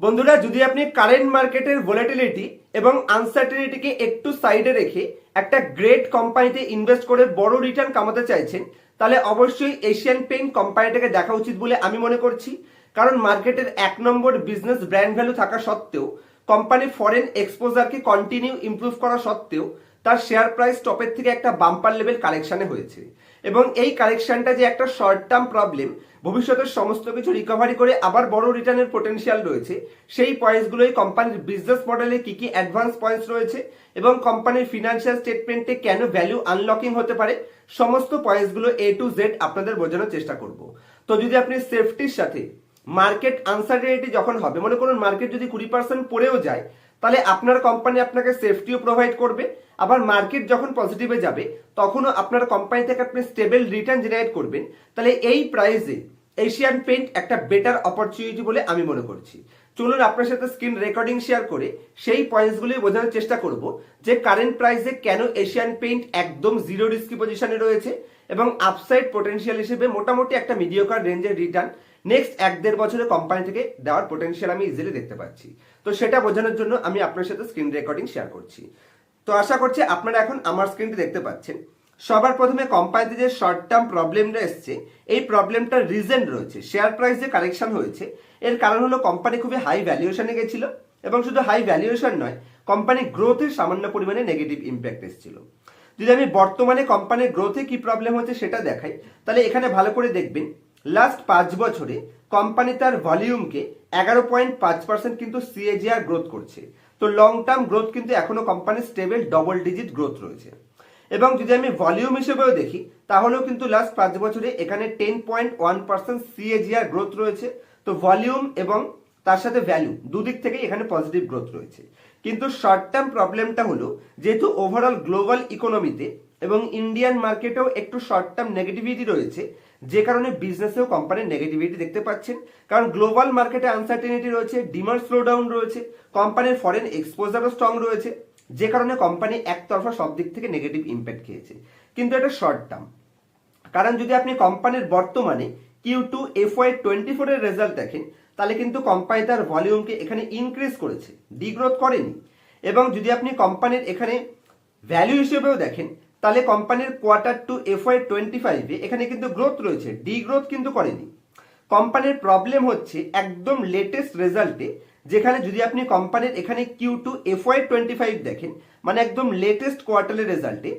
বন্ধুরা, যদি আপনি কারেন্ট মার্কেটের ভোলাটিলিটি এবং আনসার্টেনিটিকে একটু সাইডে রেখে একটা গ্রেট কোম্পানিতে ইনভেস্ট করে বড় রিটার্ন কামাতে চাইছেন, তাহলে অবশ্যই এশিয়ান পেইন্ট কোম্পানিটাকে দেখা উচিত বলে আমি মনে করছি। কারণ মার্কেটের এক নম্বর বিজনেস ব্র্যান্ড ভ্যালু থাকা সত্ত্বেও কোম্পানি ফরেন এক্সপোজারকে কন্টিনিউ ইমপ্রুভ করা সত্ত্বেও, তার শেয়ার প্রাইস টপের থেকে একটা বাম্পার লেভেল কালেকশনে হয়েছে। এবং এই কালেকশনটা যে একটা শর্ট টার্ম প্রবলেম ভবিষ্যতের সমস্ত কিছু রিকভারি করে আবার বড় রিটার্নের পোটেনশিয়াল রয়েছে, সেই পয়েন্টসগুলোই কোম্পানির বিজনেস মডেলে কি কি অ্যাডভান্স পয়েন্টস রয়েছে এবং কোম্পানির ফিনান্সিয়াল স্টেটমেন্টে কেন ভ্যালু আনলকিং হতে পারে, সমস্ত পয়েন্টসগুলো এ টু জেড আপনাদের বোঝানোর চেষ্টা করব। তো যদি আপনি সেফটির সাথে মার্কেট আনসার্টেনিটি যখন হবে, মনে করুন মার্কেট যদি কুড়ি পার্সেন্ট পড়েও যায় তাহলে আপনার কোম্পানি আপনাকে সেফটিও প্রোভাইড করবে, আবার মার্কেট যখন পজিটিভে যাবে, তখনও আপনার কোম্পানি থেকে আপনি স্টেবল রিটার্ন জেনারেট করবেন। তাহলে এই প্রাইসে এশিয়ান পেইন্ট একটা বেটার অপরচুনিটি বলে আমি মনে করছি। চলুন আপনার সাথে স্ক্রিন রেকর্ডিং শেয়ার করে সেই পয়েন্টসগুলি বোঝানোর চেষ্টা করব, যে কারেন্ট প্রাইসে কেন এশিয়ান পেইন্ট একদম জিরো রিস্কি পজিশনে রয়েছে, এবং আপসাইড পোটেনশিয়াল হিসেবে মোটামুটি একটা মিডিওকার রেঞ্জের রিটার্ন নেক্সট এক দেড় বছরে কোম্পানি থেকে দেওয়ার পোটেনশিয়াল আমি ইজিলি দেখতে পাচ্ছি। তো সেটা বোঝানোর জন্য আমি আপনার সাথে স্ক্রিন রেকর্ডিং শেয়ার করছি। তো আশা করছি আপনারা এখন আমার স্ক্রিনটি দেখতে পাচ্ছেন। সবার প্রথমে কোম্পানিতে যে শর্ট টার্ম প্রবলেমটা এসছে, এই প্রবলেমটার রিজন রয়েছে শেয়ার প্রাইস যে কারেকশন হয়েছে, এর কারণ হলো কোম্পানি খুবই হাই ভ্যালুয়েশনে গেছিল এবং শুধু হাই ভ্যালুয়েশন নয় কোম্পানি গ্রোথের সামান্য পরিমাণে নেগেটিভ ইম্প্যাক্ট এসেছিল। যদি আমি বর্তমানে কোম্পানির গ্রোথে কি প্রবলেম হচ্ছে সেটা দেখাই, তাহলে এখানে ভালো করে দেখবেন লাস্ট পাঁচ বছরে কোম্পানি তার ভলিউমকে এগারো পয়েন্ট পাঁচ পার্সেন্ট কিন্তু সিএজিআর গ্রোথ করছে। তো লং টার্ম গ্রোথ কিন্তু এখনও কোম্পানির স্টেবল ডবল ডিজিট গ্রোথ রয়েছে। এবং যদি আমি ভলিউম হিসেবেও দেখি, তাহলেও কিন্তু লাস্ট পাঁচ বছরে এখানে ten point one percent CAGR growth রয়েছে। তো ভলিউম এবং তার সাথে ভ্যালু দুদিক থেকে এখানে পজিটিভ গ্রোথ রয়েছে। কিন্তু শর্ট টার্ম প্রবলেমটা হলো, যেহেতু ওভারঅল গ্লোবাল ইকোনমিতে এবং ইন্ডিয়ান মার্কেটেও একটু শর্ট টার্ম নেগেটিভিটি রয়েছে যে কারণে বিজনেসেও কোম্পানির নেগেটিভিটি দেখতে পাচ্ছেন। কারণ গ্লোবাল মার্কেটে আনসার্টেনিটি রয়েছে ডিমান্ড স্লোডাউন রয়েছে কোম্পানির ফরেন এক্সপোজারও স্ট্রং রয়েছে, যে কারণে কোম্পানি একতরফা সব দিক থেকে নেগেটিভ ইম্প্যাক্ট খেয়েছে। কিন্তু এটা শর্ট টার্ম কারণ যদি আপনি কোম্পানির বর্তমানে Q two F Y twenty ফোরের রেজাল্ট দেখেন, তাহলে কিন্তু কোম্পানি তার ভলিউমকে এখানে ইনক্রিজ করেছে ডিগ্রোথ করেনি। এবং যদি আপনি কোম্পানির এখানে ভ্যালু হিসেবেও দেখেন তাহলে কোম্পানির quarter two F Y twenty ফাইভে এখানে কিন্তু গ্রোথ রয়েছে ডি গ্রোথ কিন্তু করেনি। কোম্পানির প্রবলেম হচ্ছে একদম লেটেস্ট রেজাল্টে যেখানে যদি আপনি কোম্পানির এখানে Q two F Y twenty five দেখেন মানে একদম লেটেস্ট কোয়ার্টারের রেজাল্টে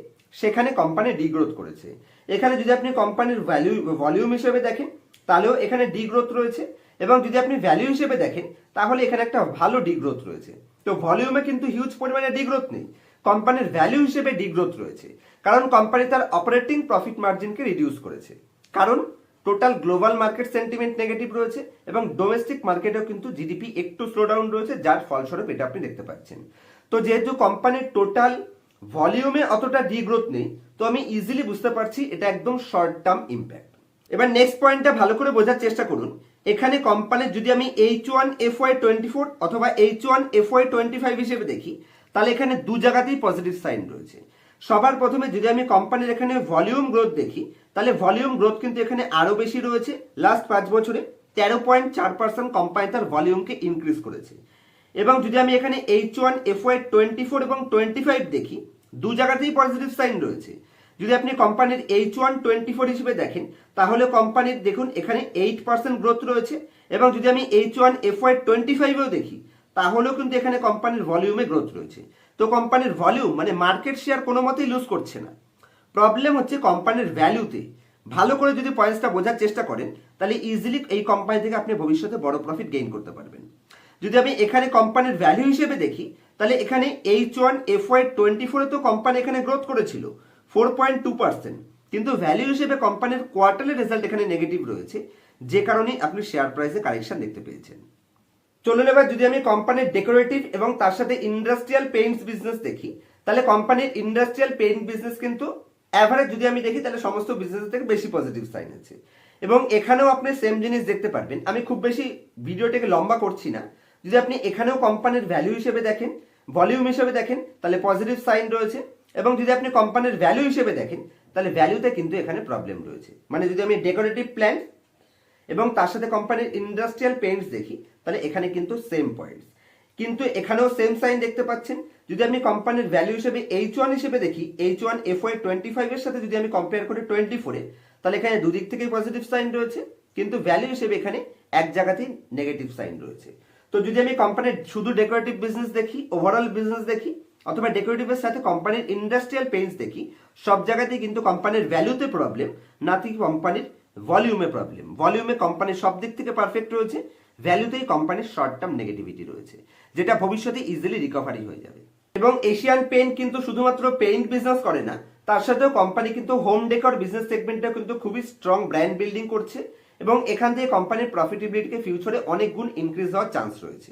সেখানে কোম্পানি ডিগ্রোথ করেছে। এখানে যদি আপনি কোম্পানির ভ্যালু ভলিউম হিসেবে দেখেন, তাহলেও এখানে ডিগ্রোথ রয়েছে। এবং যদি আপনি ভ্যালু হিসেবে দেখেন, তাহলে এখানে একটা ভালো ডিগ্রোথ রয়েছে। তো ভলিউমে কিন্তু হিউজ পরিমাণে ডিগ্রোথ নেই। কোম্পানির ভ্যালু হিসেবে ডিগ্রোথ রয়েছে। কারণ কোম্পানি তার অপারেটিং প্রফিট মার্জিনকে রিডিউস করেছে। কারণ total global market sentiment negative রয়েছে এবং ডোমেস্টিক মার্কেটেও কিন্তু জিডিপি একটু স্লোডাউন রয়েছে, যার ফলস্বরূপ এটা আপনি দেখতে পাচ্ছেন। তো যেহেতু কোম্পানির টোটাল ভলিউমে অতটা ডিগ্রোথ নেই, তো আমি ইজিলি বুঝতে পারছি এটা একদম শর্ট টার্ম ইম্প্যাক্ট এবার নেক্সট পয়েন্টটা ভালো করে বোঝার চেষ্টা করুন। এখানে কোম্পানির যদি আমি H one F Y twenty four অথবা H one F Y twenty five হিসেবে দেখি তাহলে এখানে দু জায়গাতেই পজিটিভ সাইন রয়েছে। সবার প্রথমে যদি আমি কোম্পানির এখানে ভলিউম গ্রোথ দেখি, তাহলে ভলিউম গ্রোথ কিন্তু এখানে আরও বেশি রয়েছে। লাস্ট পাঁচ বছরে তেরো পয়েন্ট চার পার্সেন্ট কোম্পানি তার ভলিউমকে ইনক্রিজ করেছে। এবং যদি আমি এখানে H one F Y twenty four এবং টোয়েন্টি ফাইভ দেখি, দু জায়গাতেই পজিটিভ সাইন রয়েছে। যদি আপনি কোম্পানির এইচ ওয়ান টোয়েন্টি ফোর হিসেবে দেখেন, তাহলে কোম্পানির দেখুন এখানে এইট পার্সেন্ট গ্রোথ রয়েছে। এবং যদি আমি H one F Y twenty ফাইভেও দেখি তাহলেও কিন্তু এখানে কোম্পানির ভলিউমে গ্রোথ রয়েছে। তো কোম্পানির ভলিউম মানে মার্কেট শেয়ার কোনো মতেই লুজ করছে না। প্রবলেম হচ্ছে কোম্পানির ভ্যালুতে ভালো করে যদি পয়েন্টসটা বোঝার চেষ্টা করেন, তাহলে ইজিলি এই কোম্পানি থেকে আপনি ভবিষ্যতে বড় প্রফিট গেইন করতে পারবেন। যদি আমি এখানে কোম্পানির ভ্যালু হিসেবে দেখি, তাহলে এখানে H one F Y twenty ফোরে তো কোম্পানি এখানে গ্রোথ করেছিল ফোর পয়েন্ট টু পার্সেন্ট কিন্তু ভ্যালু হিসেবে কোম্পানির কোয়ার্টারের রেজাল্ট এখানে নেগেটিভ রয়েছে, যে কারণে আপনি শেয়ার প্রাইসে কারেকশন দেখতে পেয়েছেন। চলুন এবার যদি আমি কোম্পানির ডেকোরেটিভ এবং তার সাথে ইন্ডাস্ট্রিয়াল পেইন্টস বিজনেস দেখি, তাহলে কোম্পানির ইন্ডাস্ট্রিয়াল পেইন্ট বিজনেস কিন্তু অ্যাভারেজ যদি আমি দেখি, তাহলে সমস্ত বিজনেস থেকে বেশি পজিটিভ সাইন আছে। এবং এখানেও আপনি সেম জিনিস দেখতে পারবেন। আমি খুব বেশি ভিডিওটাকে লম্বা করছি না। যদি আপনি এখানেও কোম্পানির ভ্যালু হিসেবে দেখেন ভলিউম হিসেবে দেখেন, তাহলে পজিটিভ সাইন রয়েছে। এবং যদি আপনি কোম্পানির ভ্যালু হিসেবে দেখেন, তাহলে ভ্যালুতে কিন্তু এখানে প্রবলেম রয়েছে। মানে যদি আমি ডেকোরেটিভ প্ল্যান্ট এবং তার সাথে কোম্পানির ইন্ডাস্ট্রিয়াল পেইন্টস দেখি, তাহলে এখানে কিন্তু সেম পয়েন্টস কিন্তু এখানেও সেম সাইন দেখতে পাচ্ছেন। যদি আমি কোম্পানির ভ্যালু হিসেবে এইচ ওয়ান হিসেবে দেখি H one F Y twenty ফাইভের সাথে যদি আমি কম্পেয়ার করি টোয়েন্টি ফোরে তাহলে এখানে দুদিক থেকেই পজিটিভ সাইন রয়েছে, কিন্তু ভ্যালু হিসেবে এখানে এক জায়গাতেই নেগেটিভ সাইন রয়েছে। তো যদি আমি কোম্পানির শুধু ডেকোরেটিভ বিজনেস দেখি ওভারঅল বিজনেস দেখি, অথবা ডেকোরেটিভের সাথে কোম্পানির ইন্ডাস্ট্রিয়াল পেইন্টস দেখি, সব জায়গাতেই কিন্তু কোম্পানির ভ্যালুতে প্রবলেম না কি কোম্পানির ভলিউমে প্রবলেম ভলিউমে কোম্পানির সব দিক থেকে পারফেক্ট রয়েছে। ভ্যালুতেই কোম্পানির শর্ট টার্ম নেগেটিভিটি রয়েছে, যেটা ভবিষ্যতে ইজিলি রিকভারি হয়ে যাবে। এবং এশিয়ান পেইন্ট কিন্তু শুধুমাত্র পেইন্ট বিজনেস করে না, তার সাথেও কোম্পানি কিন্তু হোম ডেকর বিজনেস সেগমেন্টটা কিন্তু খুবই স্ট্রং ব্র্যান্ড বিল্ডিং করছে এবং এখান থেকে কোম্পানির প্রফিটেবিলিটিকে ফিউচারে অনেক গুণ ইনক্রিজ হওয়ার চান্স রয়েছে।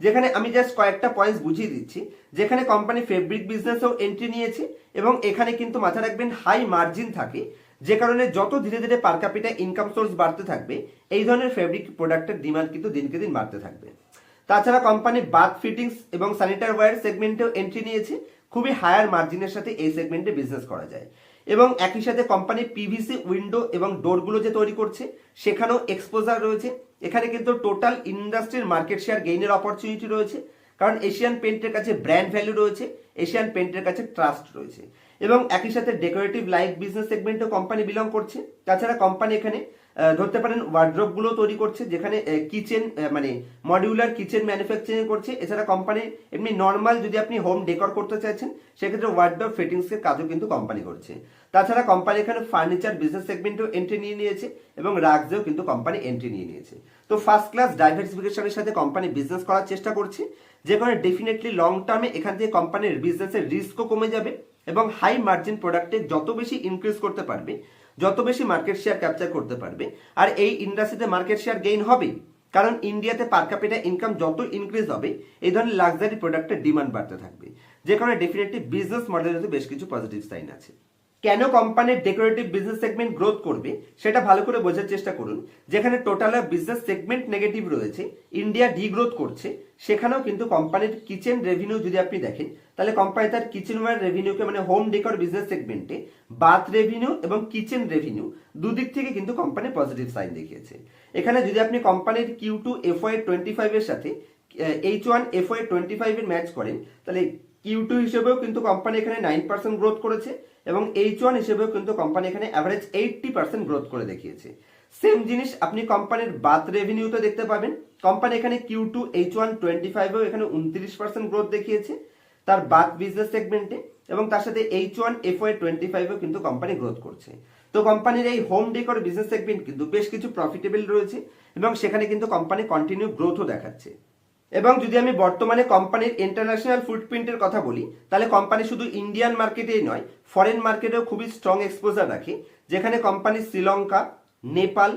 যেখানে আমি জাস্ট কয়েকটা পয়েন্টস বুঝিয়ে দিচ্ছি। যেখানে কোম্পানি ফেব্রিক বিজনেসেও এন্ট্রি নিয়েছে এবং এখানে কিন্তু মাথা রাখবেন হাই মার্জিন থাকে। যে কারণে যত ধীরে ধীরে পার ক্যাপিটা ইনকাম সোর্স বাড়তে থাকবে, এই ধরনের ফেব্রিক প্রোডাক্টের ডিমান্ড কিন্তু দিনকে দিন বাড়তে থাকবে। তাছাড়া কোম্পানি বাথ ফিটিংস এবং স্যানিটার ওয়্যার সেগমেন্টেও এন্ট্রি নিয়েছে, খুবই হায়ার মার্জিনের সাথে এই সেগমেন্টে বিজনেস করা যায়। এবং একই সাথে কোম্পানি পিভিসি উইন্ডো এবং ডোরগুলো যে তৈরি করছে, সেখানেও এক্সপোজার রয়েছে। এখানে কিন্তু টোটাল ইন্ডাস্ট্রির মার্কেট শেয়ার গেইনের অপরচুনিটি রয়েছে। কারণ এশিয়ান পেন্টের কাছে ব্র্যান্ড ভ্যালু রয়েছে এশিয়ান পেন্টের কাছে ট্রাস্ট রয়েছে। এবং একই সাথে ডেকোরেটিভ লাইট বিজনেস সেগমেন্টও কোম্পানি বিলং করছে। তাছাড়া কোম্পানি এখানে ধরতে পারেন ওয়ার্ড্রপগুলো তৈরি করছে, যেখানে কিচেন মানে মডিউলার কিচেন ম্যানুফ্যাকচারিং করছে। এছাড়া কোম্পানি এমনি নর্মাল যদি আপনি হোম ডেকর করতে চাইছেন, সেক্ষেত্রে ওয়ার্ড্রপ ফিটিংস এর কাজও কিন্তু কোম্পানি করছে। তাছাড়া কোম্পানি এখানে ফার্নিচার বিজনেস সেগমেন্টেও এন্ট্রি নিয়ে নিয়েছে এবং রাগজেও কিন্তু কোম্পানি এন্ট্রি নিয়ে নিয়েছে। তো ফার্স্ট ক্লাস ডাইভার্সিফিকেশনের সাথে কোম্পানি বিজনেস করার চেষ্টা করছে। যে কারণে ডেফিনেটলি লং টার্মে এখান থেকে কোম্পানির বিজনেসের রিস্কও কমে যাবে। এবং হাই মার্জিন প্রোডাক্টে যত বেশি ইনক্রিজ করতে পারবে, যত বেশি মার্কেট শেয়ার ক্যাপচার করতে পারবে, আর এই ইন্ডাস্ট্রিতে মার্কেট শেয়ার গেইন হবে কারণ ইন্ডিয়াতে পার ক্যাপিটা ইনকাম যত ইনক্রিজ হবে, এই ধরনের লাক্সারি প্রোডাক্টের ডিমান্ড বাড়তে থাকবে। যে কারণে ডেফিনেটলি বিজনেস মডেলের বেশ কিছু পজিটিভ সাইন আছে। কেন কোম্পানির ডেকোরেটিভ বিজনেস সেগমেন্ট গ্রোথ করবে, সেটা ভালো করে বোঝার চেষ্টা করুন। যেখানে টোটাল বিজনেস সেগমেন্ট নেগেটিভ রয়েছে ইন্ডিয়া ডিগ্রোথ করছে, সেখানেও কিন্তু কোম্পানির কিচেন রেভিনিউ যদি আপনি দেখেন, তাহলে কোম্পানি তার কিচেনওয়্যার রেভিনিউকে মানে হোম ডেকর বিজনেস সেগমেন্টে বাথ রেভিনিউ এবং কিচেন রেভিনিউ দুদিক থেকে কিন্তু কোম্পানি পজিটিভ সাইন দেখিয়েছে। এখানে যদি আপনি কোম্পানির Q two F Y twenty ফাইভের সাথে H one F Y twenty ফাইভের ম্যাচ করেন, তাহলে কিউ টু হিসেবেও কিন্তু কোম্পানি এখানে নাইন পার্সেন্ট গ্রোথ করেছে এবং এইচ ওয়ান হিসেবেও কিন্তু কোম্পানি এখানে অ্যাভারেজ এইটটি পার্সেন্ট গ্রোথ করে দেখিয়েছে। সেম জিনিস আপনি কোম্পানির বাথ রেভিনিউতে দেখতে পাবেন। কোম্পানি এখানে Q two H one twenty ফাইভেও এখানে উনত্রিশ পার্সেন্ট গ্রোথ দেখিয়েছে তার বাথ বিজনেস সেগমেন্টে এবং তার সাথে H one F Y twenty ফাইভেও কিন্তু কোম্পানি গ্রোথ করছে। তো কোম্পানির এই হোম ডেকর বিজনেস সেগমেন্ট কিন্তু বেশ কিছু প্রফিটেবল রয়েছে এবং সেখানে কিন্তু কোম্পানি কন্টিনিউ গ্রোথও দেখাচ্ছে। এবং যদি আমি বর্তমানে কোম্পানির ইন্টারন্যাশনাল ফুটপ্রিন্টের কথা বলি, তাহলে কোম্পানি শুধু ইন্ডিয়ান মার্কেটেই নয় ফরেন মার্কেটেও খুবই স্ট্রং এক্সপোজার রাখে, যেখানে কোম্পানি শ্রীলঙ্কা, নেপাল,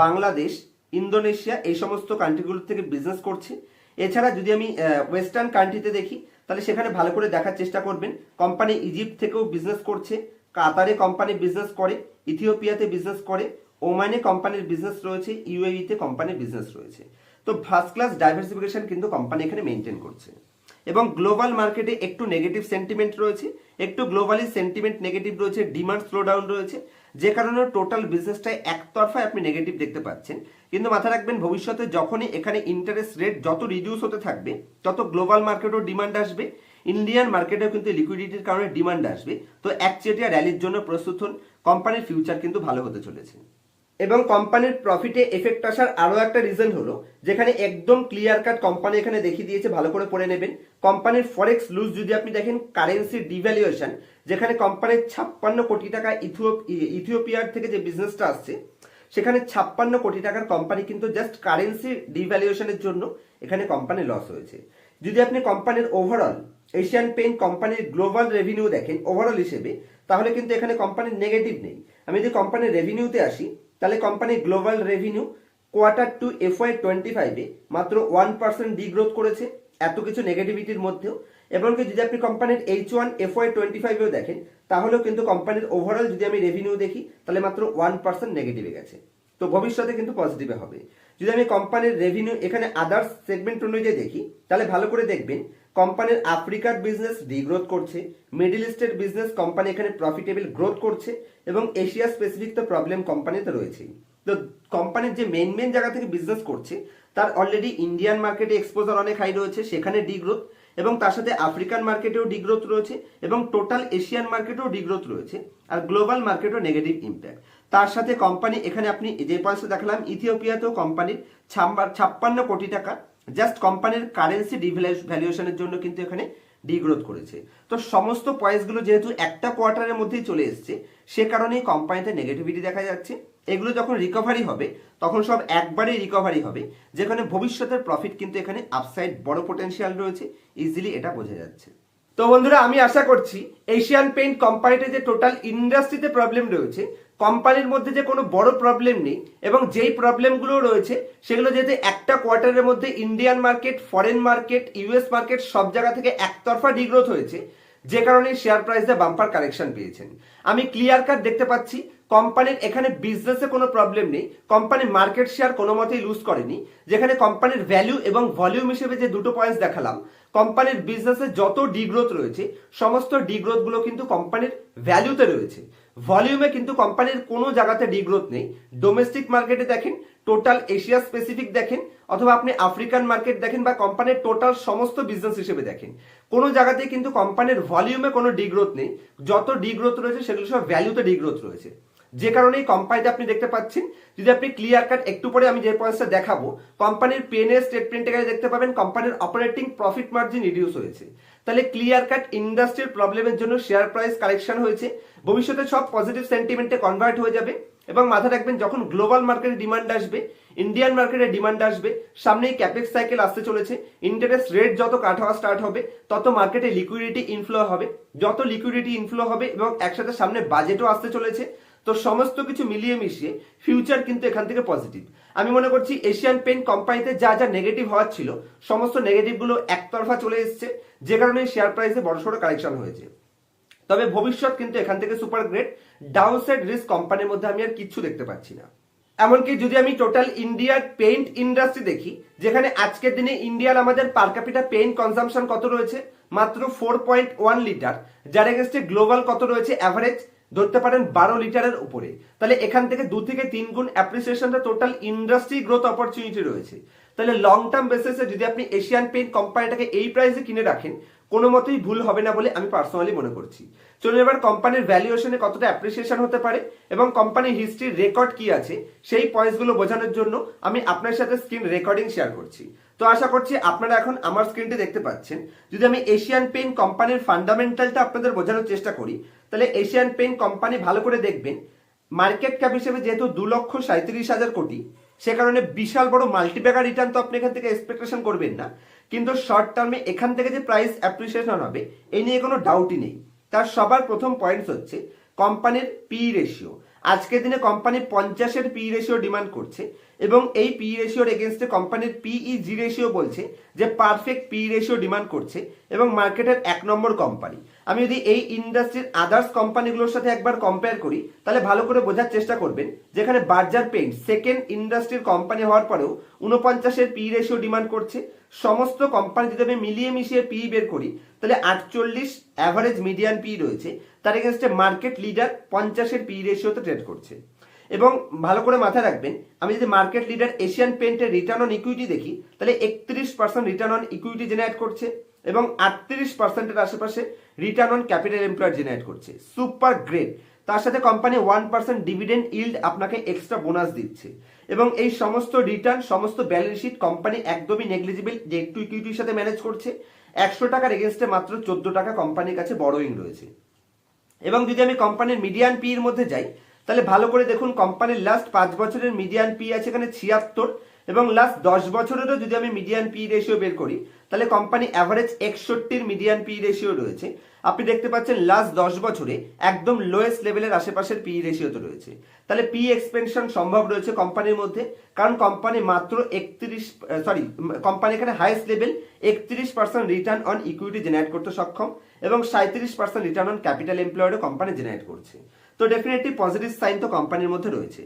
বাংলাদেশ, ইন্দোনেশিয়া এই সমস্ত কান্ট্রিগুলো থেকে বিজনেস করছে। এছাড়া যদি আমি ওয়েস্টার্ন কান্ট্রিতে দেখি, তাহলে সেখানে ভালো করে দেখার চেষ্টা করবেন। কোম্পানি ইজিপ্ট থেকেও বিজনেস করছে, কাতারে কোম্পানি বিজনেস করে, ইথিওপিয়াতে বিজনেস করে, ওমানে কোম্পানির বিজনেস রয়েছে ইউএইতে কোম্পানির বিজনেস রয়েছে। তো ফার্স্ট ক্লাস ডাইভার্সিফিকেশন কিন্তু কোম্পানি এখানে মেনটেন করছে। এবং গ্লোবাল মার্কেটে একটু নেগেটিভ সেন্টিমেন্ট রয়েছে, একটু গ্লোবালি সেন্টিমেন্ট নেগেটিভ রয়েছে ডিমান্ড স্লো ডাউন রয়েছে, যে কারণে টোটাল বিজনেসটাই একতরফায় আপনি নেগেটিভ দেখতে পাচ্ছেন। কিন্তু মাথায় রাখবেন, ভবিষ্যতে যখনই এখানে ইন্টারেস্ট রেট যত রিডিউস হতে থাকবে, তত গ্লোবাল মার্কেটও ডিমান্ড আসবে ইন্ডিয়ান মার্কেটেও কিন্তু লিকুইডিটির কারণে ডিমান্ড আসবে। তো একচেটিয়া র্যালির জন্য প্রস্তুত হন কোম্পানির ফিউচার কিন্তু ভালো হতে চলেছে। এবং কোম্পানির প্রফিটে এফেক্ট আসার আরও একটা রিজন হলো, যেখানে একদম ক্লিয়ার কাট কোম্পানি এখানে দেখিয়ে দিয়েছে, ভালো করে পড়ে নেবেন। কোম্পানির ফরেক্স লুজ যদি আপনি দেখেন কারেন্সি ডিভ্যালুয়েশন যেখানে কোম্পানির ছাপ্পান্ন কোটি টাকা ইথিও- ইথিওপিয়ার থেকে যে বিজনেসটা আসছে, সেখানে ছাপ্পান্ন কোটি টাকার কোম্পানি কিন্তু জাস্ট কারেন্সি ডিভ্যালুয়েশনের জন্য এখানে কোম্পানি লস হয়েছে। যদি আপনি কোম্পানির ওভারঅল এশিয়ান পেইন্ট কোম্পানির গ্লোবাল রেভিনিউ দেখেন ওভারঅল হিসেবে, তাহলে কিন্তু এখানে কোম্পানির নেগেটিভ নেই। আমি যদি কোম্পানির রেভিনিউতে আসি তাহলে কোম্পানির global revenue quarter two F Y twenty ফাইভে মাত্র ওয়ান পার্সেন্ট ডিগ্রোথ করেছে, এত কিছু নেগেটিভিটির মধ্যেও। এবং কি যদি আপনি কোম্পানির H one F Y twenty ফাইভেও দেখেন, তাহলেও কিন্তু কোম্পানির ওভারঅল যদি আমি রেভিনিউ দেখি, তাহলে মাত্র ওয়ান পার্সেন্ট নেগেটিভে গেছে। তো ভবিষ্যতে কিন্তু পজিটিভে হবে। যদি আমি কোম্পানির রেভিনিউ এখানে আদার্স সেগমেন্ট অনুযায়ী দেখি, তাহলে ভালো করে দেখবেন কোম্পানির আফ্রিকার বিজনেস ডিগ্রোথ করছে মিডল ইস্টের বিজনেস কোম্পানি এখানে প্রফিটেবল গ্রোথ করছে এবং এশিয়া স্পেসিফিক তো প্রবলেম কোম্পানিতে রয়েছেই তো কোম্পানির যে মেন মেন জায়গা থেকে বিজনেস করছে, তার অলরেডি ইন্ডিয়ান মার্কেটে এক্সপোজার অনেক হাই রয়েছে, সেখানে ডিগ্রোথ এবং তার সাথে আফ্রিকান মার্কেটেও ডিগ্রোথ রয়েছে এবং টোটাল এশিয়ান মার্কেটেও ডিগ্রোথ রয়েছে আর গ্লোবাল মার্কেটও নেগেটিভ ইম্প্যাক্ট তার সাথে কোম্পানি এখানে আপনি যে পয়সা দেখালাম ইথিওপিয়াতেও কোম্পানির ছাপ্পান্ন কোটি টাকা জাস্ট কোম্পানির কারেন্সি ভ্যালুয়েশনের জন্য কিন্তু এখানে ডিগ্রোথ করেছে। তো সমস্ত পয়েন্টসগুলো যেহেতু একটা কোয়ার্টারের মধ্যেই চলে এসছে, সে কারণেই কোম্পানিতে নেগেটিভিটি দেখা যাচ্ছে। এগুলো যখন রিকভারি হবে, তখন সব একবারেই রিকভারি হবে, যেখানে ভবিষ্যতের প্রফিট কিন্তু এখানে আপসাইড বড় পোটেনশিয়াল রয়েছে। ইজিলি এটা বোঝা যাচ্ছে। তো বন্ধুরা, আমি আশা করছি এশিয়ান পেইন্ট কোম্পানিতে যে টোটাল ইন্ডাস্ট্রিতে প্রবলেম রয়েছে কোম্পানির মধ্যে যে কোনো বড় প্রবলেম নেই এবং যেই প্রবলেমগুলো রয়েছে, সেগুলো যেহেতু একটা কোয়ার্টারের মধ্যে Indian market foreign market US market সব জায়গা থেকে একতরফা ডিগ্রোথ হয়েছে, যে কারণে শেয়ার প্রাইসে বাম্পার কারেকশন পেয়েছেন। আমি ক্লিয়ার কাট দেখতে পাচ্ছি, কোম্পানির এখানে বিজনেসে কোনো প্রবলেম নেই কোম্পানি মার্কেট শেয়ার কোনো মতেই লুজ করেনি, যেখানে কোম্পানির ভ্যালু এবং ভলিউম হিসেবে যে দুটো পয়েন্টস দেখালাম, কোম্পানির বিজনেসে যত ডিগ্রোথ রয়েছে, সমস্ত ডিগ্রোথগুলো কিন্তু কোম্পানির ভ্যালুতে রয়েছে। ভলিউমে কিন্তু কোম্পানির কোনো জায়গাতে ডিগ্রোথ নেই। ডোমেস্টিক মার্কেটে দেখেন টোটাল এশিয়া স্পেসিফিক দেখেন, অথবা আপনি আফ্রিকান মার্কেট দেখেন বা কোম্পানির টোটাল সমস্ত বিজনেস হিসেবে দেখেন। কোনো জায়গাতে কিন্তু কোম্পানির ভলিউমে কোনো ডিগ্রোথ নেই। যত ডিগ্রোথ রয়েছে, সেগুলো সব ভ্যালুতে ডিগ্রোথ রয়েছে। যে কারণে এই কোম্পানিতে আপনি দেখতে পাচ্ছেন, যদি আপনি ক্লিয়ার কাট একটু পরে আমি যে পয়েন্টসটা দেখাবো কোম্পানির পেনের স্টেটমেন্টে গেলে দেখতে পাবেন কোম্পানির অপারেটিং প্রফিট মার্জিন রিডিউস হয়েছে। তাহলে ক্লিয়ার কাট ইন্ডাস্ট্রির প্রবলেমের জন্য শেয়ার প্রাইস কালেকশন হয়েছে, ভবিষ্যতে সব পজিটিভ সেন্টিমেন্টে কনভার্ট হয়ে যাবে এবং মাথায় রাখবেন, যখন গ্লোবাল মার্কেটে ডিমান্ড আসবে ইন্ডিয়ান মার্কেটে ডিমান্ড আসবে, সামনেই ক্যাপেক্স সাইকেল আসতে চলেছে ইন্টারেস্ট রেট যত কাট হওয়া স্টার্ট হবে, তত মার্কেটে লিকুইডিটি ইনফ্লো হবে। যত লিকুইডিটি ইনফ্লো হবে এবং একসাথে সামনে বাজেটও আসতে চলেছে তো সমস্ত কিছু মিলিয়ে মিশিয়ে ফিউচার কিন্তু এখান থেকে পজিটিভ আমি মনে করছি এশিয়ান পেন্ট কোম্পানিতে যা যা নেগেটিভ হওয়ার ছিল, সমস্ত নেগেটিভগুলো একতরফা চলে এসছে, যে কারণে শেয়ার প্রাইসে বড়সড় কালেকশন হয়েছে। তবে ভবিষ্যৎ কিন্তু এখান থেকে সুপার গ্রেট ডাউনসাইড রিস্ক কোম্পানির মধ্যে আমি আর কিচ্ছু দেখতে পাচ্ছি না। এমনকি যদি আমি টোটাল ইন্ডিয়ার পেইন্ট ইন্ডাস্ট্রি দেখি, যেখানে আজকের দিনে ইন্ডিয়ার আমাদের পার ক্যাপিটা পেইন্ট কনজাম্পশন কত রয়েছে? মাত্র ফোর পয়েন্ট ওয়ান লিটার যার এগেস্টে গ্লোবাল কত রয়েছে? অ্যাভারেজ ধরতে পারেন বারো লিটারের উপরে। তাহলে এখান থেকে দু থেকে তিন গুণ অ্যাপ্রিসিয়েশনটা টোটাল ইন্ডাস্ট্রি গ্রোথ অপরচুনিটি রয়েছে। তাহলে লং টার্ম বেসিসে যদি আপনি এশিয়ান পেইন্ট কোম্পানিটাকে এই প্রাইসে কিনে রাখেন, কোনো মতেই ভুল হবে না বলে আমি পার্সোনালি মনে করছি। চলুন এবার কোম্পানির ভ্যালুয়েশনে কতটা অ্যাপ্রিসিয়েশন হতে পারে এবং কোম্পানির হিস্ট্রির রেকর্ড কি আছে, সেই পয়েন্টসগুলো বোঝানোর জন্য আমি আপনার সাথে স্ক্রিন রেকর্ডিং শেয়ার করছি। তো আশা করছি আপনারা এখন আমার স্ক্রিনটি দেখতে পাচ্ছেন। যদি আমি এশিয়ান পেইন্ট কোম্পানির ফান্ডামেন্টালটা আপনাদের বোঝানোর চেষ্টা করি তাহলে এশিয়ান পেইন্ট কোম্পানি ভালো করে দেখবেন। মার্কেট ক্যাপ হিসেবে যেহেতু দু লক্ষ সাঁত্রিশ হাজার কোটি, সে কারণে বিশাল বড় মাল্টিপ্যাকার রিটার্ন তো আপনি এখান থেকে এক্সপেকটেশন করবেন না। কিন্তু শর্ট টার্মে এখান থেকে যে প্রাইস অ্যাপ্রিসিয়েশন হবে এই নিয়ে কোনো ডাউটই নেই। তার সবার প্রথম পয়েন্টস হচ্ছে কোম্পানির পি রেশিও আজকের দিনে কোম্পানি পঞ্চাশের পি রেশিও ডিমান্ড করছে এবং এই পি রেশিওর এগেনস্টে কোম্পানির পিই জি রেশিও বলছে যে পারফেক্ট পি রেশিও ডিমান্ড করছে এবং মার্কেটের এক নম্বর কোম্পানি আমি যদি এই ইন্ডাস্ট্রির আদার্স কোম্পানিগুলোর সাথে একবার কম্পেয়ার করি, তাহলে ভালো করে বোঝার চেষ্টা করবেন, যেখানে বার্জার পেইন্ট সেকেন্ড ইন্ডাস্ট্রির কোম্পানি হওয়ার পরেও উনপঞ্চাশের পি রেশিও ডিমান্ড করছে, সমস্ত কোম্পানি যদি আমি মিলিয়ে মিশিয়ে পি বের করি, তাহলে আটচল্লিশ অ্যাভারেজ মিডিয়ান পি রয়েছে, তার এগেনস্টে মার্কেট লিডার পঞ্চাশের পি রেশিওতে ট্রেড করছে। এবং ভালো করে মাথায় রাখবেন, আমি যদি মার্কেট লিডার এশিয়ান পেন্টের রিটার্ন অন ইকুইটি দেখি, তাহলে একত্রিশ percent return on equity generate করছে, এবং আটত্রিশ পার্সেন্টের আশেপাশে return on capital employer generate করছে। সুপার গ্রেট তার সাথে company one percent dividend yield আপনাকে এক্সট্রা বোনাস দিচ্ছে। এবং এই সমস্ত রিটার্ন সমস্ত ব্যালেন্স শিট কোম্পানি একদমই নেগলিজিবল যে একটু ইকুইটির সাথে ম্যানেজ করছে। একশো টাকার এগেনস্টে মাত্র চোদ্দ টাকা কোম্পানির কাছে বড়োইং রয়েছে। এবং যদি আমি কোম্পানির মিডিয়ান পি এর মধ্যে যাই তাহলে ভালো করে দেখুন কোম্পানির লাস্ট পাঁচ বছরের মিডিয়ান পি আছে এখানে ছিয়াত্তর এবং লাস্ট দশ বছরেরও যদি আমি মিডিয়ান পি রেশিও বের করি, তাহলে কোম্পানি অ্যাভারেজ একষট্টির মিডিয়ান পি রেশিও রয়েছে। আপনি দেখতে পাচ্ছেন লাস্ট দশ বছরে একদম লোয়েস্ট লেভেলের আশেপাশের পি রেশিও তো রয়েছে। তাহলে পি এক্সপেনশন সম্ভব রয়েছে কোম্পানির মধ্যে, কারণ কোম্পানি মাত্র একত্রিশ সরি কোম্পানি এখানে হাইয়েস্ট লেভেল একত্রিশ percent return on equity generate করতে সক্ষম এবং সাঁত্রিশ পার্সেন্ট রিটার্ন অন ক্যাপিটাল এমপ্লয়েডও কোম্পানি জেনারেট করছে। তো ডেফিনেটলি পজিটিভ সাইন তো কোম্পানির মধ্যে রয়েছে।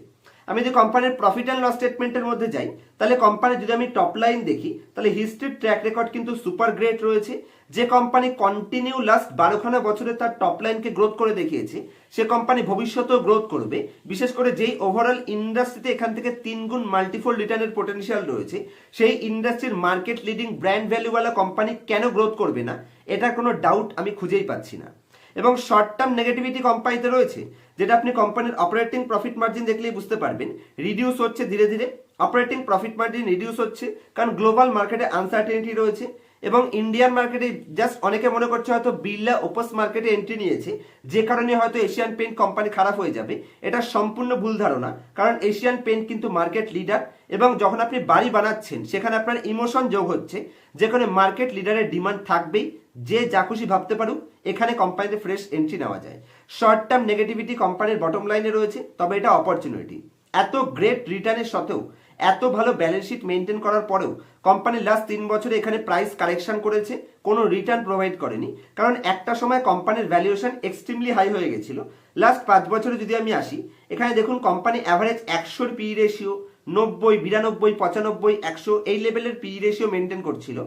আমি যদি কোম্পানির প্রফিট অ্যান্ড লস স্টেটমেন্টের মধ্যে যাই, তাহলে কোম্পানি যদি আমি টপ লাইন দেখি, তাহলে হিস্ট্রির ট্র্যাক রেকর্ড কিন্তু সুপার গ্রেট রয়েছে। যে কোম্পানি কন্টিনিউ লাস্ট বারোখানা বছরে তার টপ লাইনকে গ্রোথ করে দেখিয়েছে, সে কোম্পানি ভবিষ্যতেও গ্রোথ করবে। বিশেষ করে যেই ওভারঅল ইন্ডাস্ট্রিতে এখান থেকে তিন গুণ মাল্টিফোল রিটার্নের পোটেনশিয়াল রয়েছে, সেই ইন্ডাস্ট্রির মার্কেট লিডিং ব্র্যান্ড ভ্যালুওয়ালা কোম্পানি কেন গ্রোথ করবে না এটা কোনো ডাউট আমি খুঁজেই পাচ্ছি না। এবং শর্ট টার্ম নেগেটিভিটি কোম্পানিতে রয়েছে যেটা আপনি কোম্পানির অপারেটিং প্রফিট মার্জিন দেখলেই বুঝতে পারবেন। রিডিউস হচ্ছে ধীরে ধীরে। অপারেটিং প্রফিট মার্জিন রিডিউস হচ্ছে কারণ গ্লোবাল মার্কেটে আনসার্টেনিটি রয়েছে এবং ইন্ডিয়ান মার্কেটে জাস্ট অনেকে মনে করছে হয়তো বিড়লা ওপস মার্কেটে এন্ট্রি নিয়েছে। যে কারণে হয়তো এশিয়ান পেন্ট কোম্পানি খারাপ হয়ে যাবে। এটা সম্পূর্ণ ভুল ধারণা। কারণ এশিয়ান পেন্ট কিন্তু মার্কেট লিডার এবং যখন আপনি বাড়ি বানাচ্ছেন, সেখানে আপনার ইমোশন যোগ হচ্ছে। যেখানে মার্কেট লিডারের ডিমান্ড থাকবেই। যে যা খুশি ভাবতে পারুক, এখানে কোম্পানিতে ফ্রেশ এন্ট্রি নেওয়া যায়। শর্ট টার্ম নেগেটিভিটি কোম্পানির বটম লাইনে রয়েছে, তবে এটা অপরচুনিটি এত গ্রেট রিটার্নের সত্ত্বেও এত ভালো ব্যালেন্স শিট মেনটেন করার পরেও কোম্পানি লাস্ট তিন বছরে এখানে প্রাইস কারেকশন করেছে, কোনো রিটার্ন প্রোভাইড করেনি। কারণ একটা সময় কোম্পানির ভ্যালুয়েশন এক্সট্রিমলি হাই হয়ে গেছিল। লাস্ট পাঁচ বছরে যদি আমি আসি, এখানে দেখুন কোম্পানি অ্যাভারেজ একশোর পি রেশিও নব্বই, বিরানব্বই, পঁচানব্বই, একশো, এই লেভেলের পি রেশিও মেনটেন করছিল।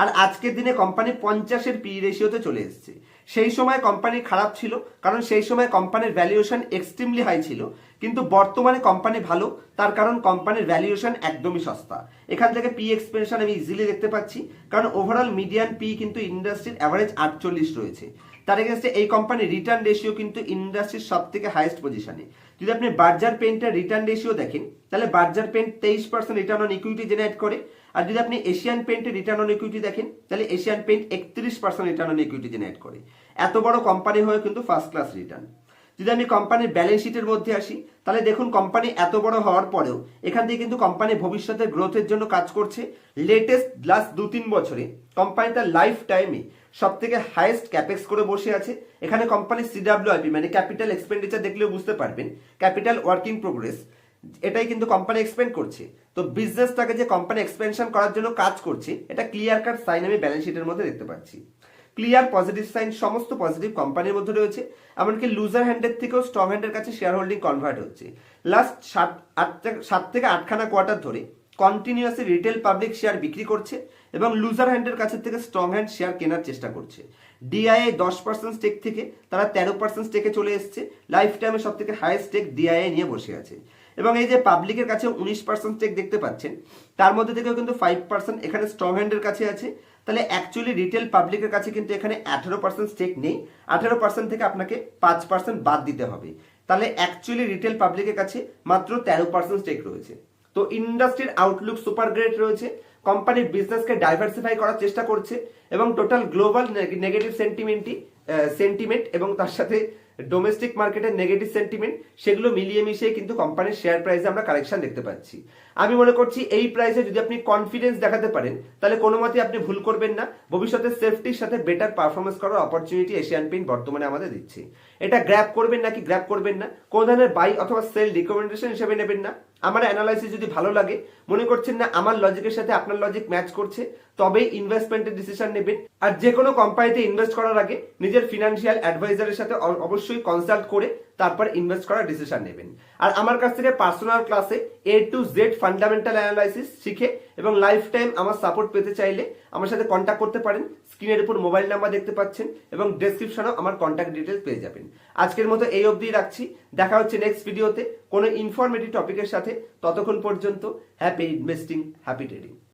আর আজকের দিনে কোম্পানি পঞ্চাশের পি রেশিওতে চলে এসছে। সেই সময় কোম্পানি খারাপ ছিল, কারণ সেই সময় কোম্পানির ভ্যালুয়েশন এক্সট্রিমলি হাই ছিল। কিন্তু বর্তমানে কোম্পানি ভালো, তার কারণ কোম্পানির ভ্যালুয়েশন একদমই সস্তা। এখান থেকে পি এক্সপেনশন আমি ইজিলি দেখতে পাচ্ছি, কারণ ওভারঅল মিডিয়ান পি কিন্তু ইন্ডাস্ট্রির অ্যাভারেজ আটচল্লিশ রয়েছে। তার এগেনস্টে এই কোম্পানির রিটার্ন রেশিও কিন্তু ইন্ডাস্ট্রির সব থেকে হাইয়েস্ট পজিশনে যদি আপনি বার্জার পেন্টের রিটার্ন রেশিও দেখেন, তাহলে বার্জার পেন্ট তেইশ percent return on equity generate করে। আর যদি আপনি এশিয়ান পেন্টের রিটার্ন অন ইকুইটি দেখেন, তাহলে এশিয়ান পেন্ট একত্রিশ percent return on equity generate করে। এত বড় কোম্পানি হয়ে কিন্তু ফার্স্ট ক্লাস রিটার্ন যদি আমি কোম্পানির ব্যালেন্স শিটের মধ্যে আসি, তাহলে দেখুন কোম্পানি এত বড় হওয়ার পরেও এখান থেকে কিন্তু কোম্পানি ভবিষ্যতের গ্রোথের জন্য কাজ করছে। লেটেস্ট লাস্ট দু তিন বছরে কোম্পানি তার লাইফ টাইমে সব থেকে হাইয়েস্ট ক্যাপেক্স করে বসে আছে। এখানে কোম্পানি সিডাব্লিউআইপি মানে ক্যাপিটাল এক্সপেন্ডিচার দেখলেও বুঝতে পারবেন। ক্যাপিটাল ওয়ার্কিং প্রোগ্রেস এটাই কিন্তু কোম্পানি এক্সপেন্ড করছে। তো বিজনেসটাকে যে কোম্পানি এক্সপেনশন করার জন্য কাজ করছে, এটা ক্লিয়ার কাট সাইন আমি ব্যালেন্স শিটের মধ্যে দেখতে পাচ্ছি। ক্লিয়ার পজিটিভ সাইন সমস্ত পজিটিভ কোম্পানির মধ্যে রয়েছে। এমনকি লুজার হ্যান্ডের থেকেও স্ট্রং হ্যান্ডের কাছে শেয়ার হোল্ডিং কনভার্ট হচ্ছে। লাস্ট সাত আট সাত থেকে আটখানা কোয়ার্টার ধরে কন্টিনিউয়াসলি রিটেল পাবলিক শেয়ার বিক্রি করছে। এবং লুজার হ্যান্ডের কাছে থেকে স্ট্রং হ্যান্ড শেয়ার কেনার চেষ্টা করছে। ডিআইএ দশ পার্সেন্ট স্টেক থেকে তারা তেরো পার্সেন্ট স্টেকে চলে এসছে। লাইফ টাইমে সব থেকে হাইয়েস্ট স্টেক ডিআইএ নিয়ে বসে আছে। এবং এই যে পাবলিকের কাছে উনিশ পার্সেন্ট স্টেক দেখতে পাচ্ছেন, তার মধ্যে থেকেও কিন্তু ফাইভ পার্সেন্ট এখানে স্ট্রং হ্যান্ডের কাছে আছে। তাহলে অ্যাকচুয়ালি রিটেল পাবলিকের কাছে কিন্তু এখানে আঠেরো পার্সেন্ট স্টেক নেই। আঠেরো পার্সেন্ট থেকে আপনাকে পাঁচ পার্সেন্ট বাদ দিতে হবে। তাহলে অ্যাকচুয়ালি রিটেল পাবলিকের কাছে মাত্র তেরো পার্সেন্ট স্টেক রয়েছে। তো ইন্ডাস্ট্রির আউটলুক সুপার গ্রেট রয়েছে। কোম্পানির বিজনেসকে ডাইভার্সিফাই করার চেষ্টা করছে এবং টোটাল গ্লোবাল নেগেটিভ সেন্টিমেন্টই সেন্টিমেন্ট এবং তার সাথে ডোমেস্টিক মার্কেটের নেগেটিভ সেন্টিমেন্ট সেগুলো মিলিয়ে মিশিয়ে কিন্তু কোম্পানির শেয়ার প্রাইসে আমরা কালেকশন দেখতে পাচ্ছি। আমি মনে করছি এই প্রাইসে যদি আপনি কনফিডেন্স দেখাতে পারেন, তাহলে কোনো মতে আপনি ভুল করবেন না। ভবিষ্যতে সেফটির সাথে বেটার পারফরমেন্স করার অপরচুনিটি এশিয়ান পেইন্ট বর্তমানে আমাদের দিচ্ছে। এটা গ্র্যাপ করবেন নাকি গ্র্যাপ করবেন না? কোন ধরনের বাই অথবা সেল রিকমেন্ডেশন হিসেবে নেবেন না? আমার অ্যানালাইসিস যদি ভালো লাগে, মনে করছেন না আমার লজিকের সাথে আপনার লজিক ম্যাচ করছে, তবেই ইনভেস্টমেন্টের ডিসিশন নেবেন। আর যে কোনো কোম্পানিতে ইনভেস্ট করার আগে নিজের ফিনান্সিয়াল অ্যাডভাইজারের সাথে অবশ্যই কনসাল্ট করে তারপর ইনভেস্ট করার ডিসিশন নেবেন। আর আমার কাছ থেকে পার্সোনাল ক্লাসে A to Z fundamental analysis শিখে এবং লাইফ টাইম আমার সাপোর্ট পেতে চাইলে আমার সাথে কন্ট্যাক্ট করতে পারেন। স্ক্রিনের উপর মোবাইল নাম্বার দেখতে পাচ্ছেন এবং ডেসক্রিপশনেও আমার কন্ট্যাক্ট ডিটেলস পেয়ে যাবেন। আজকের মতো এই অবধি রাখছি। দেখা হচ্ছে নেক্সট ভিডিওতে কোনো ইনফরমেটিভ টপিকের সাথে। ততক্ষণ পর্যন্ত হ্যাপি ইনভেস্টিং হ্যাপি ট্রেডিং